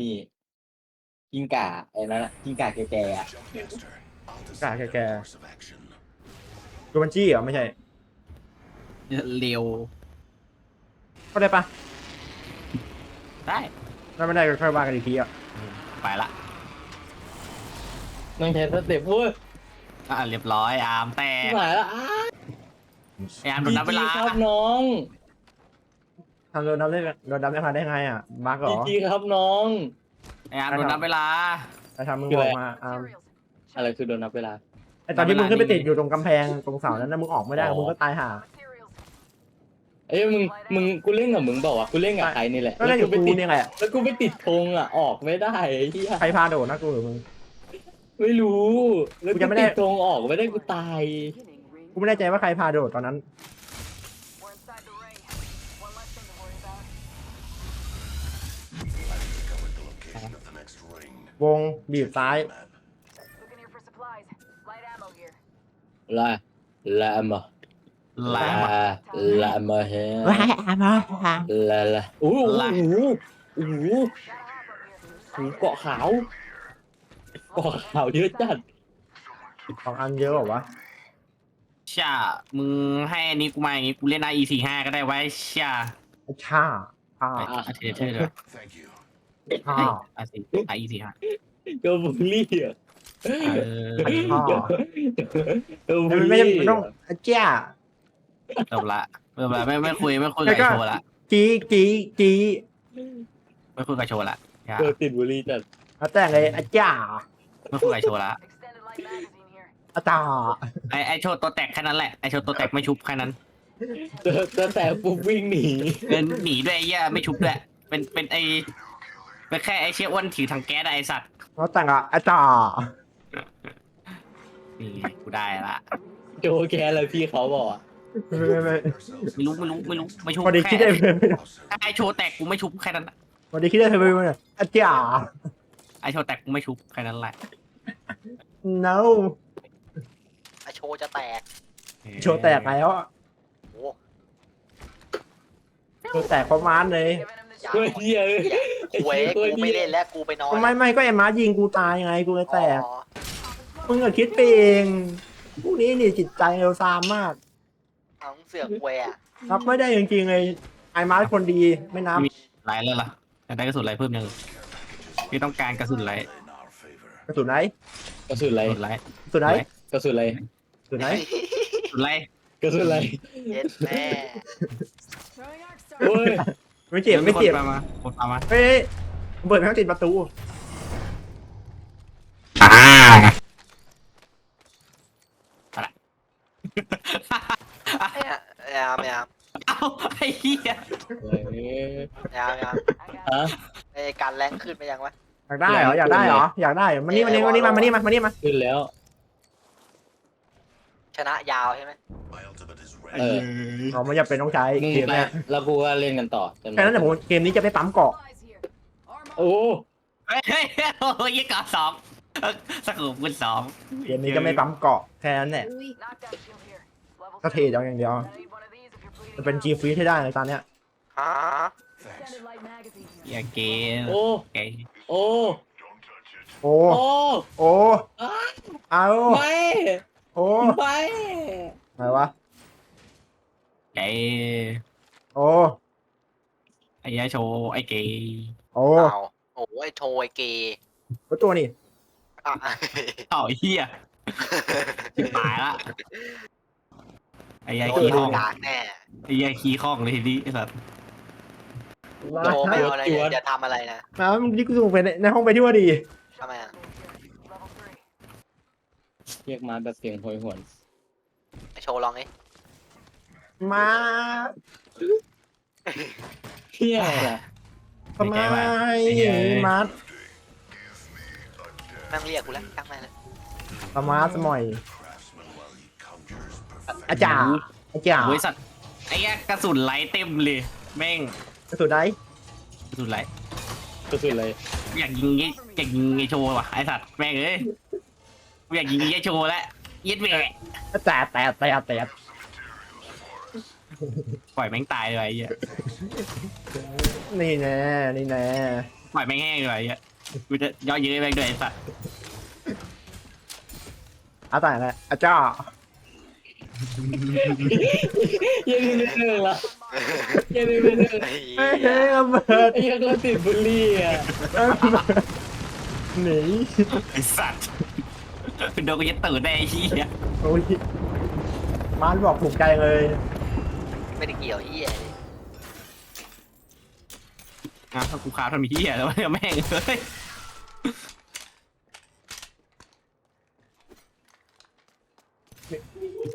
นี่กิ้งก่าไอ้นั่นอะกิ้งก่าแก่ๆอะกาแก่ๆตัวมันจี้เหรอไม่ใช่เร็วก็ได้ปะได้ถ้าไม่ได้ก็ค่อยว่ากันอีกทีอะไปละน้องใช้สเต็ปพูดอะเรียบร้อยอาร์มแตกหมายละอ้าไอ้อาร์มโดนนับเวลาจีครับน้อง ทำโดนดับได้โดนดับได้มาได้ไงอะบั๊กเหรจีอจีครับน้อง ไอ้อาร์มโดนนับเวลา ไปทำมึงคือออะไรอกมาอ่าอะไรคือโดนนับเวลาไอตอนที่มึงขึ้นไปติดอยู่ตรงกำแพงตรงเสานั้นนะมึงออกไม่ได้มึงก็ตายห่าเอ้ยมึงมึงกูเล่นกับมึงบอกว่าวะกูเล่นกับใครนี่แหละก็ได้อยู่ไปกูติดเนี่ยแหละแล้วกูไปติดธงอะออกไม่ได้ไอ้เหี้ยใครพาโดดนะกูหรือมึงไม่รู้แล้วกูกูจะไม่ได้ติดธงออกไม่ได้กูตายกูไม่แน่ใจว่าใครพาโดดตอนนั้น วงบีบซ้าย Looking here for supplies. Light ammo here. ลาลามาลาลาลามาเฮว้ายอามาลาลาโอ้โหลาโอ้โหโอ้โห Gotta hop up here. โอ้โหเกาะขาวเกาะขาวเยอะจัดสองอันเยอะเหรอวะช่ามึงให้อันนี้กูมาอย่างงี้กูเล่น i e 4 5ก็ได้ไว้ช่าชาชาไอ้อาเทเทอร์ด้ วยชาอาสิ i e 4 5ก็บูลลี่อะเออชาก็บูลไม่ลี่ไม่ต้องอาเจ้าจบละจบละไม่ไม่คุยไม่คุยกับไอโชว์ละจีจีจีไม่คุยกับโชว์ละอย่าก็ติดบูลลี่จัดแล้วแต่งเลยอาจ้าไม่คุยกับไอโชว์ละ Extended light magazine here. อาจาไอไอโชว์ตัวแตกแค่นั้นแหละไอโชว์ตัวแตกไม่ชุบแค่นั้นเจอเจอแต่ปุ๊บวิ่งหนีเดินหนีด้วยไอ้เหี้ยไม่ชุบด้วยเป็นเป็นไอ เป็นแค่ไอเชี่ยอ้วนถือถังแก๊สอะไอสัตว์แล้วแต่งอะอาจานี่กูได้ละโจแกอะไรพี่เขาบอกอะไม่ไม่ไม่ไม่รู้ไม่รู้ไม่รู้ไม่ชุบพอดีคิดแค่ได้เพิ่มไอโชว์แตกกูไม่ชุบแค่นั้นอะพอดีคิดได้เพิ่มเลยอาจาไอโชว์แตกกูไม่ชุบแค่นั้นแหละ no ไอโชว์จะแตกโชว์แตกแล้วอะโอ้โชว์แตกประมาณเลย Giving him the ยา เฮ้ยเหี้ยเอ้ยเว้ยกูไม่เล่นแล้วกูไปนอนไม่ไม่ก็ไอ้ม้ายิงกูตายไงกูเลยแตกอ๋อมึงอะคิดไปเองพวกนี้นี่จิตใจเร็วซามมาก เอาเสือกเวยอะรับไม่ได้จริงๆเลยไอ้ม้าคนดีไม่นับไรแล้วล่ะอยากได้กระสุนไรเพิ่มยังพี่ต้องการกระสุนไรกระสุนไหนกระสุนอะไรกระสุนไรกระสุนไหนกระสุนอะไรกระสุนไหนกระสุนไรกระสุนอะไรเย็ดแม่ Throwing arc star. โอ้ย ไม่เจ็บไม่เจ็บคนมาคนมาเฮ้ยเปิดแม่งติดประตูไอ้อะไอ้อามไอ้อามเอ้าไอ้เหี้ยเฮ้ยไอ้อามไอ้อาม I got ฮะไอ้การแรงขึ้นไปยังวะอยากได้เหรออยากได้เหรออยากได้เหรอมานี่มานี่มานี่มามานี่มามานี่มาขึ้นแล้ว ชนะยาวใช่ไหม เอออ๋อไม่จำเป็นต้องใช้มึงเกมไปเนี้ยแล้วกูก็เล่นกันต่อแค่นั้นแต่ผมเกมนี้จะไม่ปั๊มเกาะ supplies here. Armor. โอ้ เฮ้ยเฮ้ยโอ้ยยี่กอสองเอ้อสักหลุมคุณสองเกมนี้จะไม่ปั๊มเกาะแค่นั้นแหละ Knockdown shield here. Level ก็เท three. เอาอย่างเดียว Gonna need one of these if you're bleeding. จะเป็น G f r e e ให้ได้ในตอนเนี้ยฮะ Extended light magazine here. อย่าเกมโอ้ไอ้โอ้ โอ้โอ้โอ้อ้าเอาไม่ โอ้ไม่ อะไรวะ ไอ้โอ้ไอ้ยาโชว์ไอ้เกย์โอ้เอาโอ้ยโทรไอเกย์ก็ตัวนี่อะเอ้าไอ้เหี้ยชิบหายละไอ้ยาโดขี้นห้องด่าแน่ไอ้ยาขี้ห้องเลยทีนี้ไอ้สัสโดไม่เอาอะไรอย่าอย่าทำอะไรนะมามึงนี่กูส่งไปในในห้องไปที่ว่าดีทำไมอะ Level three. เรียกมาแบบเสียงโหยหวนไอโชว์ลองไอ้ มาเฮียอะไรทำไมมัดนั่งเรียกกูแล้วตั้งแม่เลยสมาร์ทสมอยอาจารย์อาจารย์บริษัทไอ้ยากระสุนไหลเต็มเลย แม่งกระสุนไหนกระสุนไหลกระสุนอะไรอยากยิงไอ้อยากยิงไอ้โชว์ว่ะไอ้สัตว์แม่งเอ้ยกูอยากยิงไอ้โชว์แล้วยึดแหวะแต่แต่แต่แต่ ปล่อยแม่งตายเลยไอ้เหี้ยนี่แน่นี่แน่ปล่อยแม่งแห้งเลยไอ้เหี้ยกูจะย่อเยอะแม่งด้วยไอ้สัตว์อาตายแล้วอาจ้าเยังไม่เลิกละเยังไม่เลิกไอ้เฮ้ยเหี้ยระเบิดไอ้ยังก็ติดบุลลี่อะหนีไอ้สัตว์โดนกูจะตื่นได้ไอ้เหี้ยโอ้ยมาร์ทบอกถูกใจเลย ไม่ได้เกี่ยวไอ้เหี้ยอะถ้ากูค้าทำเหี้ยแล้วแม่งเฮ้ย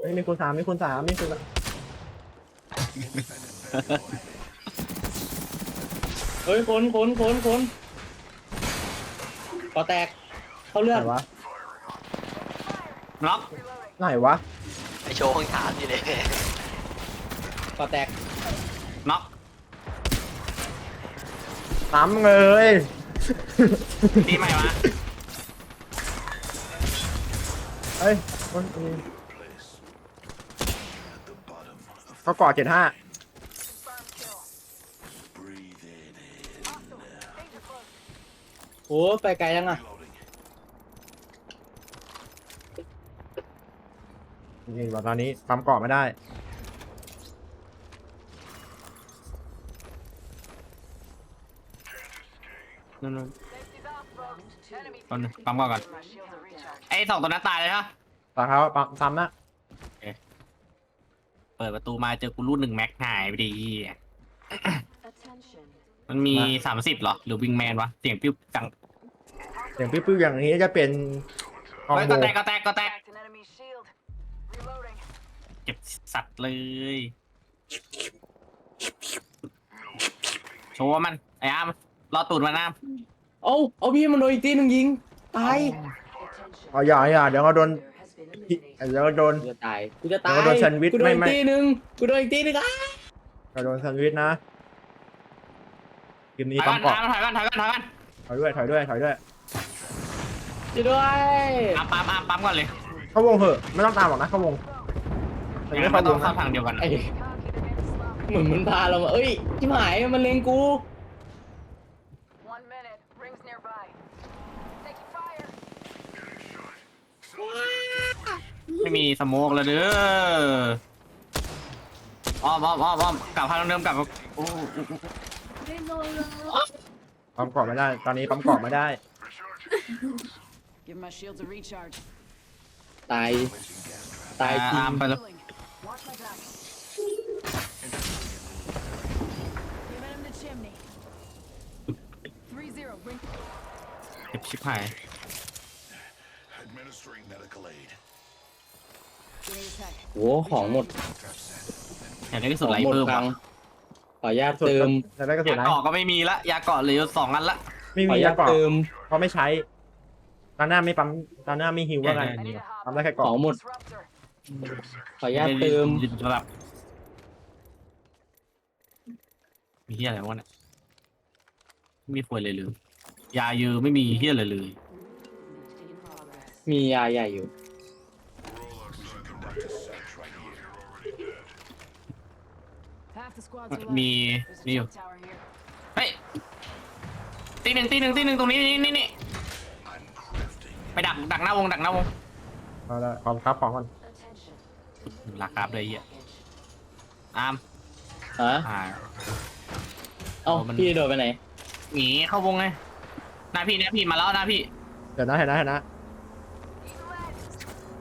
เฮ้ยมีคนสามมีคนสามมีคนสามเฮ้ยคนคนคนคนก่อแตก เข้าเลืไหอดนวะล็อกไหนวะ ไอโชว์เพิ่งถามอยู่เลย ก่อแตกน็อกซ้ำเลยตีใหม่มาเฮ้ยมันมีเขาก่อเจ็ดห้าโอ้ไปไกลยังอะนี่ว่าตอนนี้ปั๊มก่อไม่ได้ นั่น Safety's off, folks. Enemy ๆก่อนปั๊มก่อนก่อน my shields are recharged. ไอ้สองตัวนั้นตายเลยฮะตอนเขาปั๊มซ้ำนะเปิดประตูมาเจอกูรูดหนึ่งแม็กหายไปดี Attention. มันมีสามสิบเหรอ หรือวิงแมนวะ เสียงปิ้วจังอย่างปิ้วๆอย่างนี้จะเป็นคอมเฮ้ยโบก็แตกก็แตกก็แตก Cracked an enemy shield. Reloading. เจ็บสัตว์เลย โชว์มัน ไอ้อาม รอตูดมันน้เอาเอาพี่มันโดนอีกทีหนึ่งยิงตายเอาอย่าอย่าเดี๋ยวเราโดนเดี๋ยวเราโดน กูจะตายกูจะตายแล้วก็โดนแซนด์วิชกูโดนอีไม่กไม่ทีหนึ่งกูโดนอีกทีหนึ่งอะเราโดนแซนด์วิชนะเกมำนี้ถอยปั๊กัมนก่อนถอยกันถอยกันถอยกันถอยด้วยถอยด้วยถอยด้วยช่วยด้วยอามปั๊มอามปั๊มก่อนเลยเข้าวงเหอะไม่ต้องตามหรอกนะเข้าวงแต่งั้ไม่นเข้ามันวต้องงเข้าทางเดียวกันไอ้ Cocky, they're getting sloppy. เหมือนมันพาเรามาเอ้ยชิบหายมันเลงกู ไม่มีสโมกแล้วเด้ออ้อมอ้อมอ้อมอ้อมกลับทางเดิมกลับโอ้ปั๊มก่อนไม่ได้ ตอนนี้ปั๊มก่อนไม่ได้ Give my shields a recharge. ตาย ตายจริงอามไปแล้ว Healing. Watch my back. Giving him the chimney. Three zero. Ring. เจ็บชิบหาย โหของหมดอยากได้กระขสุนองไหลหมดเพิ่มครั้ว่ะงขออนุญาตเติมจะได้กระสุนยาไหนเกาะก็ไม่มีละยาเกาะเหลือสองอันละ ไม่ขอมีอนุยาญาตเกาะเติมเพราะไม่ใช้ตอนหน้าไม่ปั๊มตอนหน้าไม่ฮิวว่ากัน I need a hop. ทำได้แค่ขเกาะองหมด Disruptor. ขออนุญาตเติมระดับมีเฮียอะไรวะเนี่ยไม่มีควยเลยเลยยาเยอะไม่มีเฮียอะไรเลย In progress. มียาใหญ่อยู่ Half the squads มี are left. There's นี่ a อยู่ jump tower here. เฮ้ยตีหนึ่งตีหนึ่งตีหนึ่งตรงนี้นี่นี่นี่ I'm crafting. ไปดักดักหน้าวงดักหน้าวงเอาละขอครับของก่อนราคาเลยเฮียอามฮะอ่า เอ้ามัน พี่โดนไปไหน หนีเข้าวงไงหน้าพี่หน้าพี่มาแล้วหน้าพี่เดี๋ยวนะเห็นนะเห็นนะ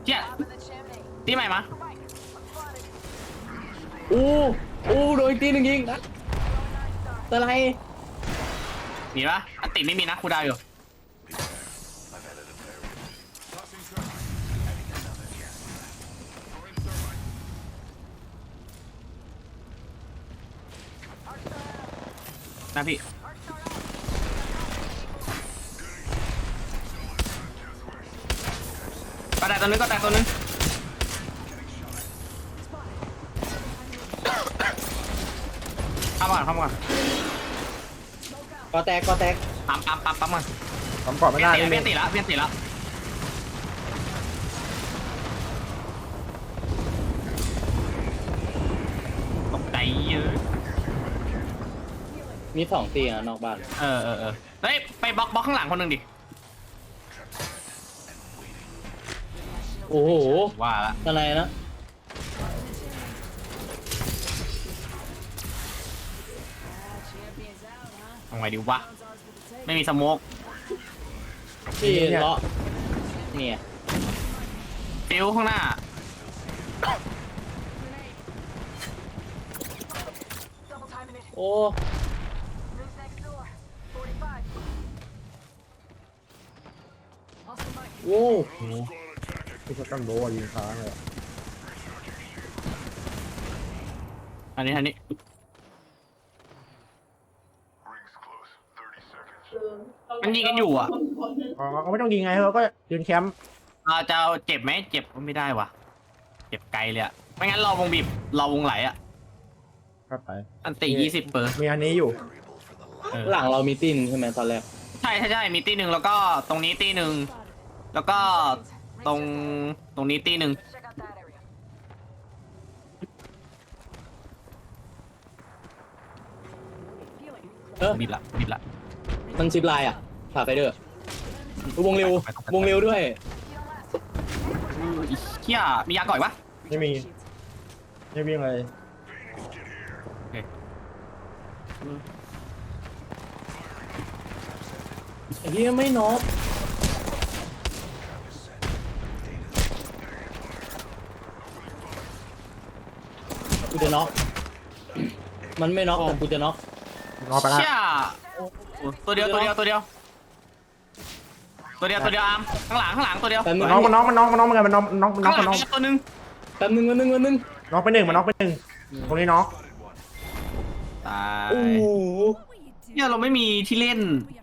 เฮีย Top of the chimney. ตีใหม่มา Right. I'm spotted. อู้ โอู้โดนอีกตีหนึ่งยิงนะอะไรมีปะอันติไม่มีนะครูดาวอยู่นะพี่ก็ได้ตัวนึงก็ได้ตัวนึง เข้ามาก่อนเข้ามาก่อนก่อแตกก่อแตกปั๊มปั๊มปั๊มปั๊มก่อนปั๊มก่อนเปไม่ลี่ยนได้ตีไม่แล้วเปลี่มียนตีแล้วเปลี่ยนตีแล้วตกใจเยอะมีสองตีนะนอกบ้านเออเออเออเฮ้ยไปบล็อกบล็อกข้างหลังคนหนึ่งดิโอ้โหว่าละอะไรนะ ทำไงดีวะ ไม่มีสโมกที่เลาะเนี่ยฟิวข้างหน้า Double timing it. โอ้ Moves next door. 45. Austin Mike. โว้ที่เขาตั้งโบว์ยิงค้างเลยอะอันนี้อันนี้ มันยิงกันอยู่อะอ๋อเขาไม่ต้องยิงไงเขาก็ยืนแคมป์เราจะเอาเจ็บไหมเจ็บก็ไม่ได้ว่ะ เจ็บไกลเลยอะไม่งั้นเราวงบีบเราวงไหลอะครับไป อันตียี่สิบเปอร์มีอันนี้อยู่เออหลังเรามีตีนใช่ไหมตอนแรก ใช่ใช่ใช่มีตีหนึ่งแล้วก็ตรงนี้ตีหนึ่งแล้วก็ตรงตรงนี้ตีหนึ่ง Check out that area. Healing. เออบีบละบีบละมันซิปไลน์อะ ผ่าไปเด้อวงเร็ววงเร็วด้วยอีเฮียมียาก่อยวะไม่มี ไม่วิ่งเลยไอ้เหี้ยไม่น็อกกูจะน็อกมันไม่น็อกแต่กูจะน็อกงอไปละเชี่ยตัวเดียวตัวเดียวตัวเดียว ตัวเดียวตัวเดียวอาร์มข้างหลังข้างหลังตัวเดียวแป๊บนึงน้องมันน้องมันน้องมันน้องมันไงมันน้องมันน้องมันน้องข้างหมันลังน้องตัวหนึงแป๊บนึงแป๊บนึงแป๊บนึงน้องไปหนึ่งมันน้องไปหนึ่งตรงนี้น้องตายโอ้โหเนี่ยเราไม่มีที่เล่น We